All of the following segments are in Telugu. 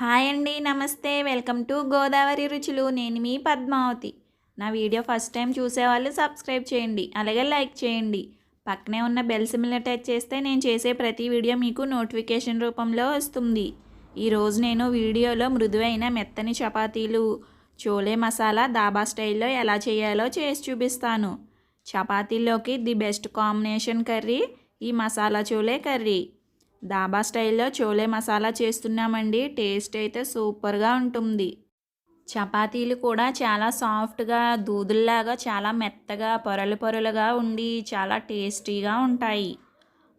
హాయ్ అండి నమస్తే. వెల్కమ్ టు గోదావరి రుచులు. నేను మీ పద్మావతి. నా వీడియో ఫస్ట్ టైం చూసేవాళ్ళు సబ్స్క్రైబ్ చేయండి అలాగే లైక్ చేయండి. పక్కనే ఉన్న బెల్ సిమిలర్ టచ్ చేస్తే నేను చేసే ప్రతి వీడియో మీకు నోటిఫికేషన్ రూపంలో వస్తుంది. ఈరోజు నేను వీడియోలో మృదువైన మెత్తని చపాతీలు చోలే మసాలా దాబా స్టైల్లో ఎలా చేయాలో చేసి చూపిస్తాను. చపాతీల్లోకి ది బెస్ట్ కాంబినేషన్ కర్రీ ఈ మసాలా చోలే కర్రీ. దాబా స్టైల్లో చోలే మసాలా చేస్తున్నామండి. టేస్ట్ అయితే సూపర్గా ఉంటుంది. చపాతీలు కూడా చాలా సాఫ్ట్గా దూదుల్లాగా చాలా మెత్తగా పొరలు పొరలుగా ఉండి చాలా టేస్టీగా ఉంటాయి.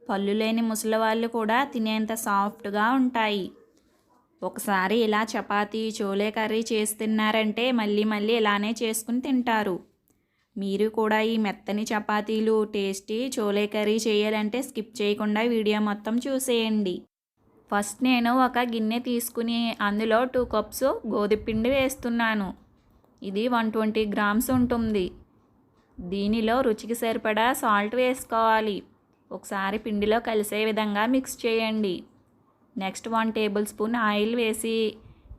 పళ్ళు లేని ముసలి వాళ్ళు కూడా తినేంత సాఫ్ట్గా ఉంటాయి. ఒకసారి ఇలా చపాతీ చోలే కర్రీ చేస్తున్నారంటే మళ్ళీ మళ్ళీ ఇలానే చేసుకుని తింటారు. మీరు కూడా ఈ మెత్తని చపాతీలు టేస్టీ చోలే కర్రీ చేయాలంటే స్కిప్ చేయకుండా వీడియో మొత్తం చూసేయండి. ఫస్ట్ నేను ఒక గిన్నె తీసుకుని అందులో టూ కప్స్ గోధుమపిండి వేస్తున్నాను. ఇది వన్ ట్వంటీ గ్రామ్స్ ఉంటుంది. దీనిలో రుచికి సరిపడా సాల్ట్ వేసుకోవాలి. ఒకసారి పిండిలో కలిసే విధంగా మిక్స్ చేయండి. Next one tablespoon oil వేసి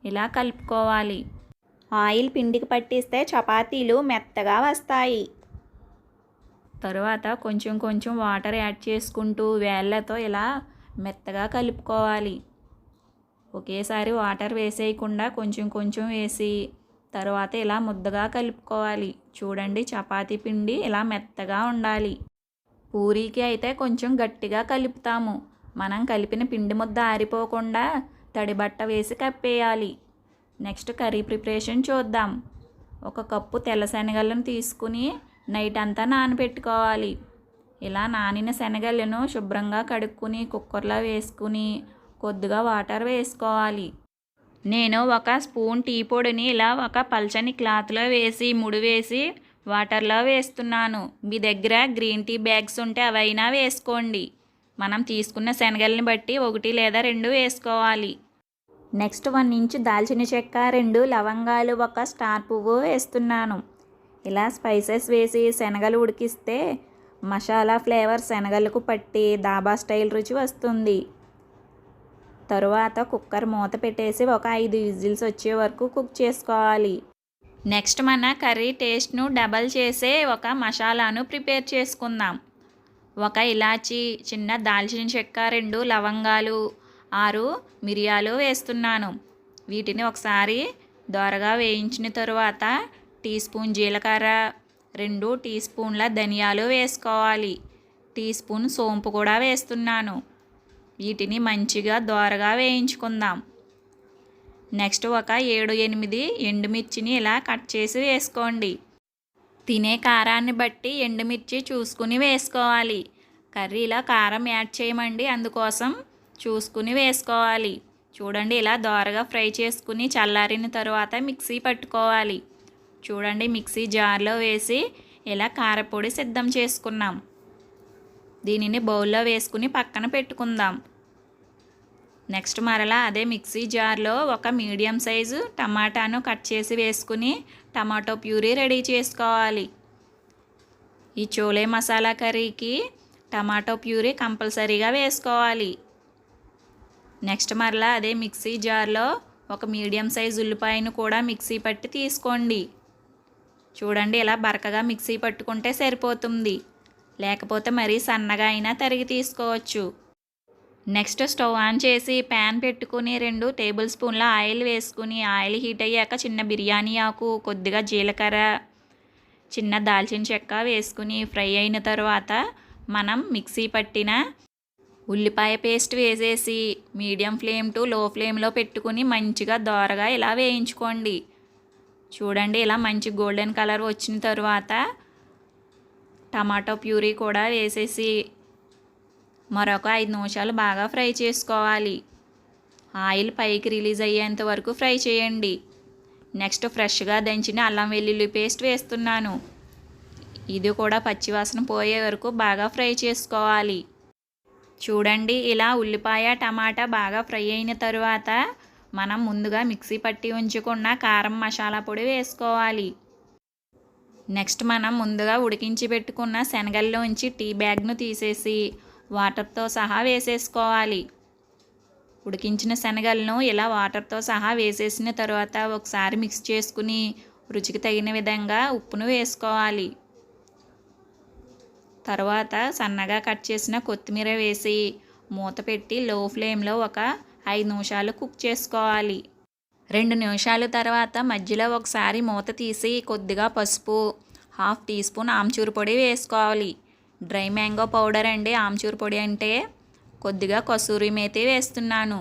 ఇలా కలుపుకోవాలి. ఆయిల్ పిండికి పట్టిస్తే చపాతీలు మెత్తగా వస్తాయి. తరువాత కొంచెం కొంచెం వాటర్ యాడ్ చేసుకుంటూ వేళ్ళతో ఇలా మెత్తగా కలుపుకోవాలి. ఒకేసారి వాటర్ వేసేయకుండా కొంచెం కొంచెం వేసి తర్వాత ఇలా ముద్దగా కలుపుకోవాలి. చూడండి చపాతీ పిండి ఇలా మెత్తగా ఉండాలి. పూరీకి అయితే కొంచెం గట్టిగా కలుపుతాము. మనం కలిపిన పిండి ముద్ద ఆరిపోకుండా తడి బట్ట వేసి కప్పేయాలి. నెక్స్ట్ కర్రీ ప్రిపరేషన్ చూద్దాం. ఒక కప్పు తెల్ల శనగలను తీసుకుని నైట్ అంతా నానబెట్టుకోవాలి. ఇలా నానిన శనగలను శుభ్రంగా కడుక్కుని కుక్కర్లో వేసుకుని కొద్దిగా వాటర్ వేసుకోవాలి. నేను ఒక స్పూన్ టీ పొడిని ఇలా ఒక పల్చని క్లాత్లో వేసి ముడివేసి వాటర్లో వేస్తున్నాను. మీ దగ్గర గ్రీన్ టీ బ్యాగ్స్ ఉంటే అవైనా వేసుకోండి. మనం తీసుకున్న శనగల్ని బట్టి ఒకటి లేదా రెండు వేసుకోవాలి. నెక్స్ట్ వన్ ఇంచు దాల్చిన చెక్క రెండు లవంగాలు ఒక స్టార్ పువ్వు వేస్తున్నాను. ఇలా స్పైసెస్ వేసి శనగలు ఉడికిస్తే మసాలా ఫ్లేవర్ శనగలకు పట్టి దాబా స్టైల్ రుచి వస్తుంది. తరువాత కుక్కర్ మూత పెట్టేసి ఒక ఐదు విజిల్స్ వచ్చే వరకు కుక్ చేసుకోవాలి. నెక్స్ట్ మన కర్రీ టేస్ట్ను డబల్ చేసే ఒక మసాలాను ప్రిపేర్ చేసుకుందాం. ఒక ఇలాచి చిన్న దాల్చిన చెక్క రెండు లవంగాలు ఆరు మిరియాలు వేస్తున్నాను. వీటిని ఒకసారి దోరగా వేయించిన తరువాత టీ స్పూన్ జీలకర్ర రెండు టీ స్పూన్ల ధనియాలు వేసుకోవాలి. టీ స్పూన్ సోంపు కూడా వేస్తున్నాను. వీటిని మంచిగా దోరగా వేయించుకుందాం. నెక్స్ట్ ఒక ఏడు ఎనిమిది ఎండుమిర్చిని ఇలా కట్ చేసి వేసుకోండి. తినే కారాన్ని బట్టి ఎండుమిర్చి చూసుకుని వేసుకోవాలి. కర్రీలో కారం యాడ్ చేయమండి. అందుకోసం చూసుకుని వేసుకోవాలి. చూడండి ఇలా దోరగా ఫ్రై చేసుకుని చల్లారిన తర్వాత మిక్సీ పట్టుకోవాలి. చూడండి మిక్సీ జార్లో వేసి ఇలా కారపొడి సిద్ధం చేసుకున్నాం. దీనిని బౌల్లో వేసుకుని పక్కన పెట్టుకుందాం. నెక్స్ట్ మరలా అదే మిక్సీ జార్లో ఒక మీడియం సైజు టమాటాను కట్ చేసి వేసుకుని టమాటో ప్యూరీ రెడీ చేసుకోవాలి. ఈ చోలే మసాలా కర్రీకి టమాటో ప్యూరీ కంపల్సరీగా వేసుకోవాలి. నెక్స్ట్ మరలా అదే మిక్సీ జార్లో ఒక మీడియం సైజ్ ఉల్లిపాయను కూడా మిక్సీ పట్టి తీసుకోండి. చూడండి ఇలా బరకగా మిక్సీ పట్టుకుంటే సరిపోతుంది. లేకపోతే మరీ సన్నగా అయినా తరిగి తీసుకోవచ్చు. నెక్స్ట్ స్టవ్ ఆన్ చేసి ప్యాన్ పెట్టుకుని రెండు టేబుల్ స్పూన్ల ఆయిల్ వేసుకుని ఆయిల్ హీట్ అయ్యాక చిన్న బిర్యానీ ఆకు కొద్దిగా జీలకర్ర చిన్న దాల్చిన చెక్క వేసుకుని ఫ్రై అయిన తర్వాత మనం మిక్సీ పట్టిన ఉల్లిపాయ పేస్ట్ వేసేసి మీడియం ఫ్లేమ్ టు లో ఫ్లేమ్లో పెట్టుకుని మంచిగా దోరగా ఇలా వేయించుకోండి. చూడండి ఇలా మంచి గోల్డెన్ కలర్ వచ్చిన తర్వాత టమాటో ప్యూరీ కూడా వేసేసి మరొక ఐదు నిమిషాలు బాగా ఫ్రై చేసుకోవాలి. ఆయిల్ పైకి రిలీజ్ అయ్యేంత వరకు ఫ్రై చేయండి. నెక్స్ట్ ఫ్రెష్గా దంచిన అల్లం వెల్లుల్లి పేస్ట్ వేస్తున్నాను. ఇది కూడా పచ్చివాసన పోయే వరకు బాగా ఫ్రై చేసుకోవాలి. చూడండి ఇలా ఉల్లిపాయ టమాటా బాగా ఫ్రై అయిన తరువాత మనం ముందుగా మిక్సీ పట్టి ఉంచుకున్న కారం మసాలా పొడి వేసుకోవాలి. నెక్స్ట్ మనం ముందుగా ఉడికించి పెట్టుకున్న శనగల్లోంచి టీ బ్యాగ్ను తీసేసి వాటర్తో సహా వేసేసుకోవాలి. ఉడికించిన శనగలను ఇలా వాటర్తో సహా వేసేసిన తర్వాత ఒకసారి మిక్స్ చేసుకుని రుచికి తగిన విధంగా ఉప్పును వేసుకోవాలి. తర్వాత సన్నగా కట్ చేసిన కొత్తిమీర వేసి మూత పెట్టి లో ఫ్లేమ్లో ఒక ఐదు నిమిషాలు కుక్ చేసుకోవాలి. రెండు నిమిషాల తర్వాత మధ్యలో ఒకసారి మూత తీసి కొద్దిగా పసుపు హాఫ్ టీ స్పూన్ ఆమ్చూర్ పొడి వేసుకోవాలి. డ్రై మ్యాంగో పౌడర్ అండి ఆమ్చూర్ పొడి అంటే కొద్దిగా కసూరి మేతి వేస్తున్నాను.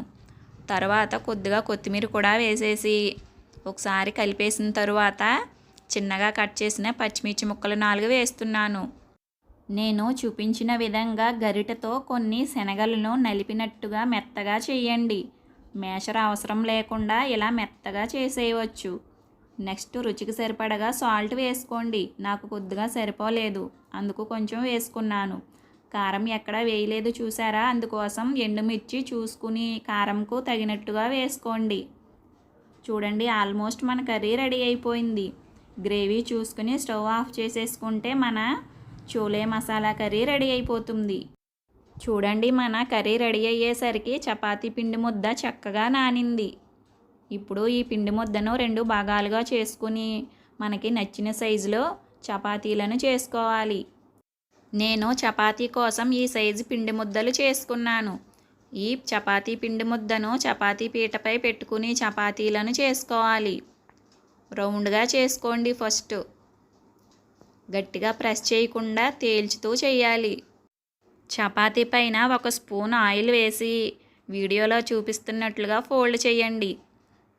తర్వాత కొద్దిగా కొత్తిమీర కూడా వేసేసి ఒకసారి కలిపేసిన తరువాత చిన్నగా కట్ చేసిన పచ్చిమిర్చి ముక్కలు నాలుగు వేస్తున్నాను. నేను చూపించిన విధంగా గరిటెతో కొన్ని శనగలను నలిపినట్టుగా మెత్తగా చేయండి. మేషర అవసరం లేకుండా ఇలా మెత్తగా చేసేయవచ్చు. నెక్స్ట్ రుచికి సరిపడగా సాల్ట్ వేసుకోండి. నాకు కొద్దిగా సరిపోలేదు. అందుకు కొంచెం వేసుకున్నాను. కారం ఎక్కడ వేయలేదు చూసారా? అందుకోసం ఎండుమిర్చి చూసుకుని కారంకు తగినట్టుగా వేసుకోండి. చూడండి ఆల్మోస్ట్ మన కర్రీ రెడీ అయిపోయింది. గ్రేవీ చూసుకుని స్టవ్ ఆఫ్ చేసేసుకుంటే మన చోలే మసాలా కర్రీ రెడీ అయిపోతుంది. చూడండి మన కర్రీ రెడీ అయ్యేసరికి చపాతీ పిండి ముద్ద చక్కగా నానింది. ఇప్పుడు ఈ పిండి ముద్దను రెండు భాగాలుగా చేసుకుని మనకి నచ్చిన సైజులో చపాతీలను చేసుకోవాలి. నేను చపాతీ కోసం ఈ సైజు పిండి ముద్దలు చేసుకున్నాను. ఈ చపాతీ పిండి ముద్దను చపాతీ పీటపై పెట్టుకుని చపాతీలను చేసుకోవాలి. రౌండ్గా చేసుకోండి ఫస్ట్. గట్టిగా ప్రెస్ చేయకుండా తేల్చుతూ చేయాలి. చపాతీ పైన ఒక స్పూన్ ఆయిల్ వేసి వీడియోలో చూపిస్తున్నట్లుగా ఫోల్డ్ చేయండి.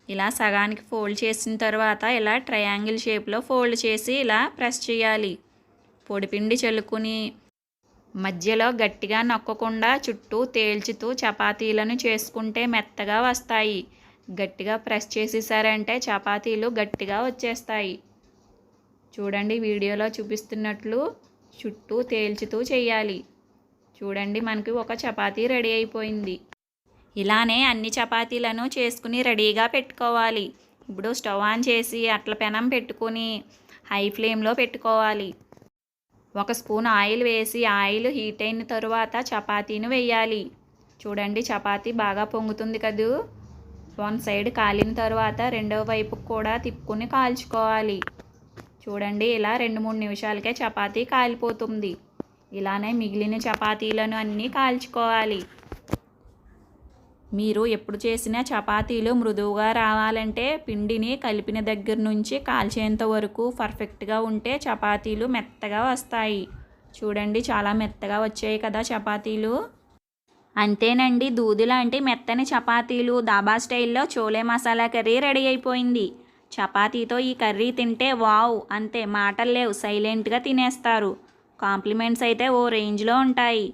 ఇలా సగానికి ఫోల్డ్ చేసిన తర్వాత ఇలా ట్రయాంగిల్ షేప్లో ఫోల్డ్ చేసి ఇలా ప్రెస్ చేయాలి. పొడిపిండి చల్లుకుని మధ్యలో గట్టిగా నొక్కకుండా చుట్టూ తేల్చుతూ చపాతీలను చేసుకుంటే మెత్తగా వస్తాయి. గట్టిగా ప్రెస్ చేసేసారంటే చపాతీలు గట్టిగా వచ్చేస్తాయి. చూడండి వీడియోలో చూపిస్తున్నట్లు చుట్టూ తేల్చుతూ చేయాలి. చూడండి మనకి ఒక చపాతీ రెడీ అయిపోయింది. ఇలానే అన్ని చపాతీలను చేసుకుని రెడీగా పెట్టుకోవాలి. ఇప్పుడు స్టవ్ ఆన్ చేసి అట్ల పెనం పెట్టుకొని హై ఫ్లేమ్లో పెట్టుకోవాలి. ఒక స్పూన్ ఆయిల్ వేసి ఆయిల్ హీట్ అయిన తరువాత చపాతీని వేయాలి. చూడండి చపాతీ బాగా పొంగుతుంది కదూ? వన్ సైడ్ కాలిన తర్వాత రెండవ వైపు కూడా తిప్పుకొని కాల్చుకోవాలి. చూడండి ఇలా రెండు మూడు నిమిషాలకే చపాతీ కాలిపోతుంది. ఇలానే మిగిలిన చపాతీలను అన్నీ కాల్చుకోవాలి. మీరు ఎప్పుడు చేసిన చపాతీలు మృదువుగా రావాలంటే పిండిని కలిపిన దగ్గర నుంచి కాల్చేంత వరకు పర్ఫెక్ట్గా ఉంటే చపాతీలు మెత్తగా వస్తాయి. చూడండి చాలా మెత్తగా వచ్చాయి కదా చపాతీలు. అంతేనండి దూది లాంటి మెత్తని చపాతీలు దాబా స్టైల్లో చోలే మసాలా కర్రీ రెడీ అయిపోయింది. చపాతీతో ఈ కర్రీ తింటే వావ్ అంతే. మాటలు లేవు. సైలెంట్గా తినేస్తారు. కాంప్లిమెంట్స్ అయితే ఓ రేంజ్లో ఉంటాయి.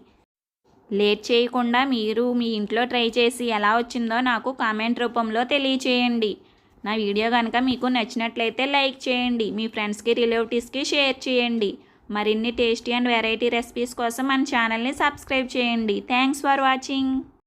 లేట్ చేయకుండా మీరు మీ ఇంట్లో ట్రై చేసి ఎలా వచ్చిందో నాకు కామెంట్ రూపంలో తెలియచేయండి. నా వీడియో కనుక మీకు నచ్చినట్లయితే లైక్ చేయండి. మీ ఫ్రెండ్స్కి రిలేటివ్స్కి షేర్ చేయండి. మరిన్ని టేస్టీ అండ్ వెరైటీ రెసిపీస్ కోసం మన ఛానల్ని సబ్స్క్రైబ్ చేయండి. Thanks for watching.